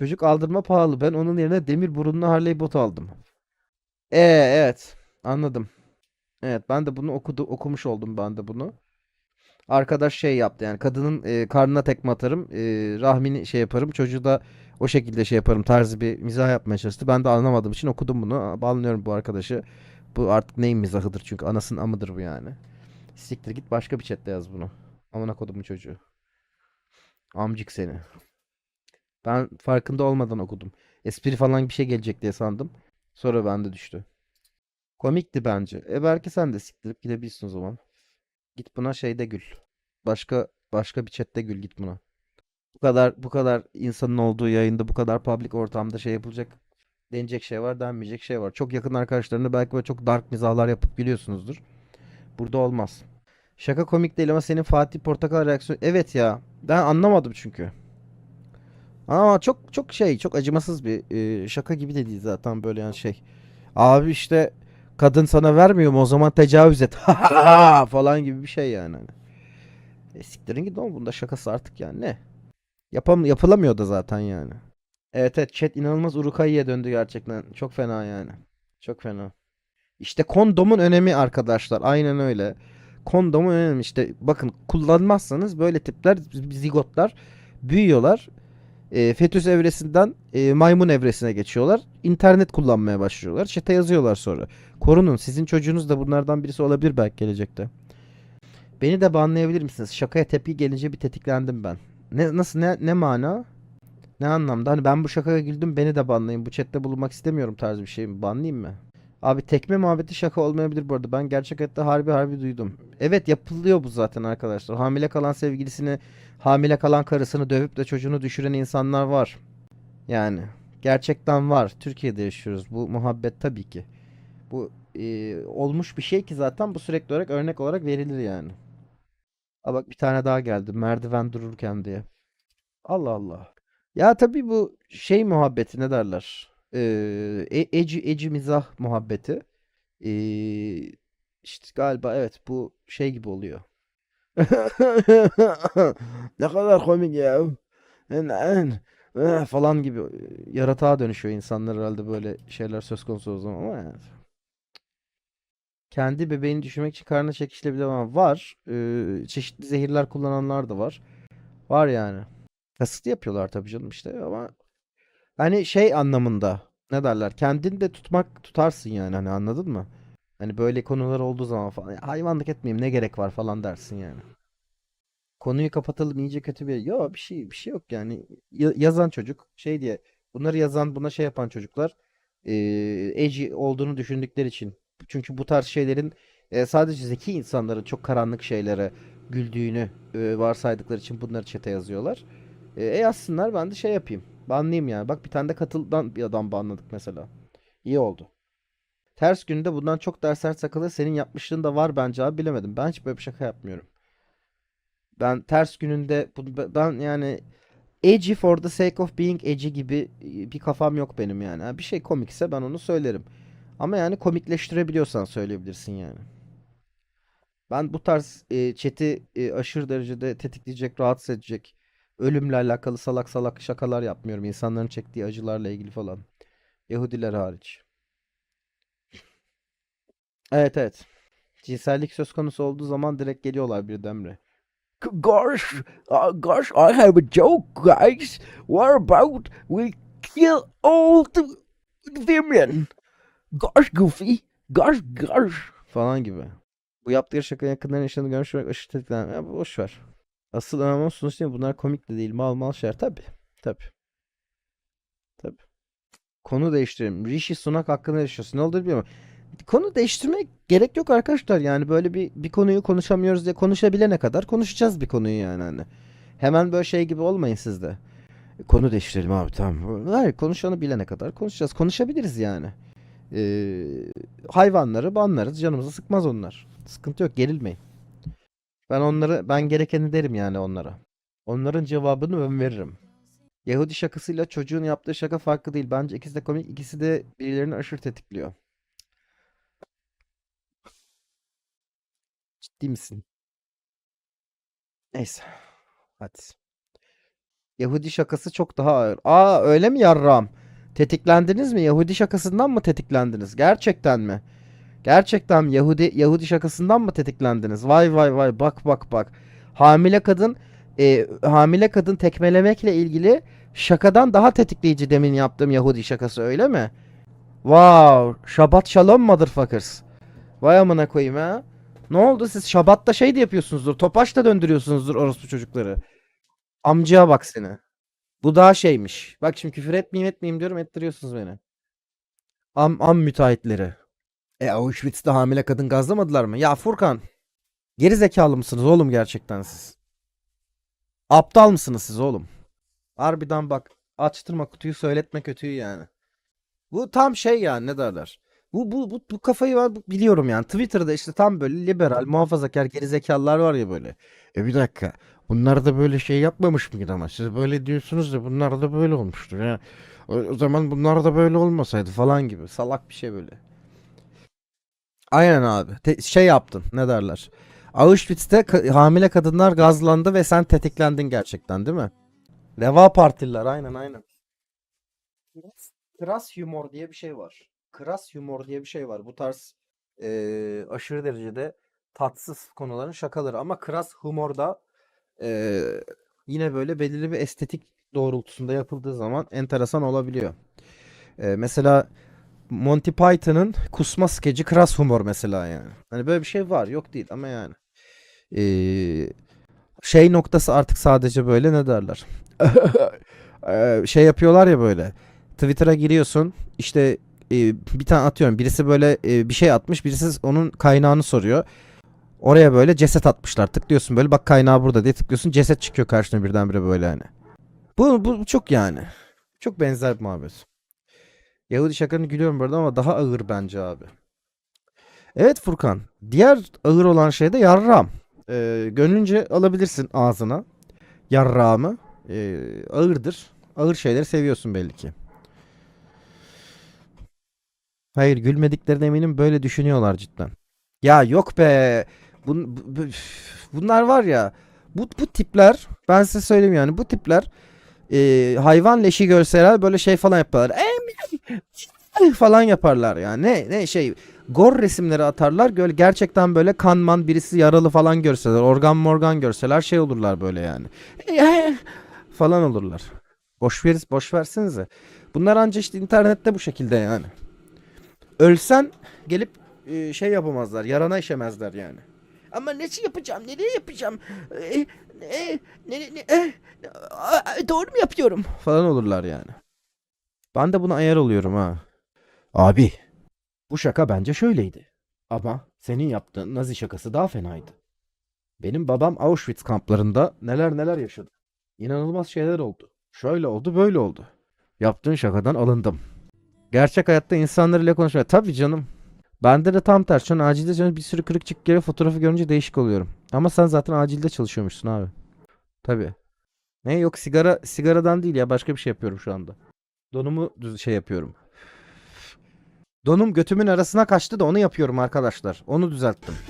Çocuk aldırma pahalı. Ben onun yerine demir burunlu Harley bot aldım. Ee evet. Anladım. Evet ben de bunu okudu okumuş oldum ben de bunu. Arkadaş şey yaptı yani kadının e, karnına tekme atarım. e, rahmini şey yaparım. Çocuğu da o şekilde şey yaparım tarzı bir mizah yapmaya çalıştı. Ben de anlamadığım için okudum bunu. Banlıyorum bu arkadaşı. Bu artık neyin mizahıdır çünkü anasının amıdır bu yani. Siktir git başka bir chatte yaz bunu. Amına kodumun çocuğu. Amcık seni. Ben farkında olmadan okudum. Espri falan bir şey gelecek diye sandım. Sonra bende düştü. Komikti bence. E belki sen de siktirip gidebilirsin o zaman. Git buna şeyde gül. Başka başka bir chatte gül git buna. Bu kadar bu kadar insanın olduğu yayında bu kadar public ortamda şey yapılacak denecek şey var, denmeyecek şey var. Çok yakın arkadaşlarına belki böyle çok dark mizahlar yapıp gülüyorsunuzdur. Burada olmaz. Şaka komik değil ama senin Fatih Portakal reaksiyonu evet ya. Ben anlamadım çünkü. Ama çok çok şey, çok acımasız bir e, şaka gibi de değil zaten böyle yani şey. Abi işte kadın sana vermiyor mu o zaman tecavüz et falan gibi bir şey yani. Hani. E siktirin gidin oğlum bunda şakası artık yani ne? Yapam yapılamıyor da zaten yani. Evet evet chat inanılmaz Urukai'ye döndü gerçekten. Çok fena yani. Çok fena. İşte kondomun önemi arkadaşlar. Aynen öyle. Kondomun önemi işte bakın kullanmazsanız böyle tipler zigotlar büyüyorlar. E, fetüs evresinden e, maymun evresine geçiyorlar. İnternet kullanmaya başlıyorlar. Çete yazıyorlar sonra. Korunun. Sizin çocuğunuz da bunlardan birisi olabilir belki gelecekte. Beni de banlayabilir misiniz? Şakaya tepki gelince bir tetiklendim ben. Ne nasıl ne ne mana? Ne anlamda? Hani ben bu şakaya güldüm beni de banlayın. Bu chatte bulunmak istemiyorum tarzı bir şey mi? Banlayayım mı? Abi tekme muhabbeti şaka olmayabilir bu arada. Ben gerçek hayatta harbi harbi duydum. Evet yapılıyor bu zaten arkadaşlar. Hamile kalan sevgilisini, hamile kalan karısını dövüp de çocuğunu düşüren insanlar var. Yani gerçekten var. Türkiye'de yaşıyoruz. Bu muhabbet tabii ki. Bu e, olmuş bir şey ki zaten bu sürekli olarak örnek olarak verilir yani. Aa bak bir tane daha geldi. Merdiven dururken diye. Allah Allah. Ya tabii bu şey muhabbeti ne derler? E- eci, eci mizah muhabbeti. Ee, işte galiba evet bu şey gibi oluyor. Ne kadar komik ya. falan gibi yaratığa dönüşüyor insanlar herhalde böyle şeyler söz konusu o zaman ama yani. Kendi bebeğini düşürmek için karnına çekişilebilir ama var. Ee, çeşitli zehirler kullananlar da var. Var yani. Kasıtlı yapıyorlar tabii canım işte ama hani şey anlamında ne derler kendini de tutmak tutarsın yani hani anladın mı? Hani böyle konular olduğu zaman falan "Ya hayvanlık etmeyeyim ne gerek var falan dersin yani. Konuyu kapatalım iyice kötü bir yok bir şey bir şey yok yani Ya- yazan çocuk şey diye bunları yazan buna şey yapan çocuklar eee edgy olduğunu düşündükleri için çünkü bu tarz şeylerin e, sadece zeki insanların çok karanlık şeylere güldüğünü e, varsaydıkları için bunları çete yazıyorlar. E, e yazsınlar ben de şey yapayım. Banlayayım yani. Bak bir tane de katıldan bir adam banladık mesela. İyi oldu. Ters günde bundan çok dersler sakılı senin yapmışlığın da var bence abi bilemedim. Ben hiç böyle bir şaka yapmıyorum. Ben ters gününde ben yani edgy for the sake of being edgy gibi e, bir kafam yok benim yani. Bir şey komikse ben onu söylerim. Ama yani komikleştirebiliyorsan söyleyebilirsin yani. Ben bu tarz e, chat'i e, aşırı derecede tetikleyecek, rahatsız edecek, ölümle alakalı salak salak şakalar yapmıyorum. İnsanların çektiği acılarla ilgili falan. Yahudiler hariç. Evet evet. Cinsellik söz konusu olduğu zaman direkt geliyorlar birdenbire. Gosh, uh, gosh, I have a joke, guys. What about we kill all the women? Gosh, Goofy, gosh, gosh falan gibi. Bu yaptığı şaka yakından yaşadığını görmüş olarak aşırı tetiklendim. Ya boş ver. Asıl önemli sonuç değil. Bunlar komik de değil. Mal mal şeyler. Tabii. Tabii. Tabii. Konu değiştirelim. Rishi Sunak hakkında ne düşünüyorsun? Ne olduğunu bilmiyorum. Konu değiştirmek gerek yok arkadaşlar. Yani böyle bir bir konuyu konuşamıyoruz diye konuşabilene kadar konuşacağız bir konuyu yani hani. Hemen böyle şey gibi olmayın siz de. Konu değiştirelim abi tamam. Hayır konuşanı bilene kadar konuşacağız. Konuşabiliriz yani. Ee, hayvanları banlarız. Canımızı sıkmaz onlar. Sıkıntı yok. Gerilmeyin. Ben onları ben gerekeni derim yani onlara. Onların cevabını ben veririm. Yahudi şakasıyla çocuğun yaptığı şaka farklı değil. Bence ikisi de komik. ikisi de birilerini aşırı tetikliyor. Ciddi misin? Neyse. Hadi. Yahudi şakası çok daha ağır. Aa öyle mi yarram? Tetiklendiniz mi? Yahudi şakasından mı tetiklendiniz? Gerçekten mi? Gerçekten? Yahudi Yahudi şakasından mı tetiklendiniz? Vay vay vay bak bak bak. Hamile kadın e, hamile kadın tekmelemekle ilgili şakadan daha tetikleyici demin yaptığım Yahudi şakası öyle mi? Wow, Şabat Shalom motherfuckers. Vay amına koyayım ha. Ne oldu siz Şabat'ta şey de yapıyorsunuzdur. Topaç da döndürüyorsunuzdur orospu çocukları. Amcaya bak seni. Bu daha şeymiş. Bak şimdi küfür etmeyeyim etmeyeyim diyorum ettiriyorsunuz beni. Am, am müteahhitleri. E Auschwitz'te hamile kadın gazlamadılar mı? Ya Furkan. Geri zekalı mısınız oğlum gerçekten siz? Aptal mısınız siz oğlum? Harbiden bak açtırma kutuyu söyletme kötüyü yani. Bu tam şey yani ne derler. Bu, bu, bu, bu kafayı ben biliyorum yani. Twitter'da işte tam böyle liberal, muhafazakar gerizekalılar var ya böyle. E bir dakika. Bunlar da böyle şey yapmamış mıydı ama siz böyle diyorsunuz da bunlar da böyle olmuştur ya. O, o zaman bunlar da böyle olmasaydı falan gibi. Salak bir şey böyle. Aynen abi. Te- şey yaptın. Ne derler? Auschwitz'te ka- hamile kadınlar gazlandı ve sen tetiklendin gerçekten değil mi? Deva Partililer aynen aynen. Kras, kras humor diye bir şey var. Kras humor diye bir şey var. Bu tarz eee, aşırı derecede tatsız konuların şakaları ama kras humor da eee, yine böyle belirli bir estetik doğrultusunda yapıldığı zaman enteresan olabiliyor. Eee, mesela Monty Python'ın kusma skeci kras humor mesela yani. Hani böyle bir şey var yok değil ama yani. Eee, şey noktası artık sadece böyle ne derler? Eee, şey yapıyorlar ya böyle. Twitter'a giriyorsun işte e, bir tane atıyorum birisi böyle e, bir şey atmış birisi onun kaynağını soruyor. Oraya böyle ceset atmışlar tıklıyorsun böyle bak kaynağı burada diye tıklıyorsun ceset çıkıyor karşına birdenbire böyle hani. Bu, bu çok yani. Çok benzer bir muhabbet. Yahudi şakanı gülüyorum burada ama daha ağır bence abi. Evet Furkan. Diğer ağır olan şey de yarram. Ee, gönlünce alabilirsin ağzına. Yarramı. Ee, ağırdır. Ağır şeyleri seviyorsun belli ki. Hayır gülmediklerine eminim böyle düşünüyorlar cidden. Ya yok be. Bun, bu- bu- bunlar var ya. Bu, bu tipler ben size söyleyeyim yani bu tipler e, hayvan leşi görseler böyle şey falan yaparlar. Em, falan yaparlar yani. Ne ne şey gor resimleri atarlar. Böyle gerçekten böyle kanman birisi yaralı falan görseler, organ morgan görseler şey olurlar böyle yani. falan olurlar. Boş veriz, boş versenize. Bunlar anca işte internette bu şekilde yani. Ölsen gelip e, şey yapamazlar. Yarana işemezler yani. Ama ne yapacağım? Nereye yapacağım? E, e, ne, ne, e, a- doğru mu yapıyorum? Falan olurlar yani. Ben de buna ayar oluyorum ha. Abi, bu şaka bence şöyleydi. Ama senin yaptığın Nazi şakası daha fenaydı. Benim babam Auschwitz kamplarında neler neler yaşadı. İnanılmaz şeyler oldu. Şöyle oldu, böyle oldu. Yaptığın şakadan alındım. Gerçek hayatta insanlarla konuşmaya. Tabii canım. Bende de tam tersi. Şu an acilde canım bir sürü kırık çık geri fotoğrafı görünce değişik oluyorum. Ama sen zaten acilde çalışıyormuşsun abi. Tabii. Ne yok sigara sigaradan değil ya başka bir şey yapıyorum şu anda. Donumu düz şey yapıyorum. Donum götümün arasına kaçtı da onu yapıyorum arkadaşlar. Onu düzelttim.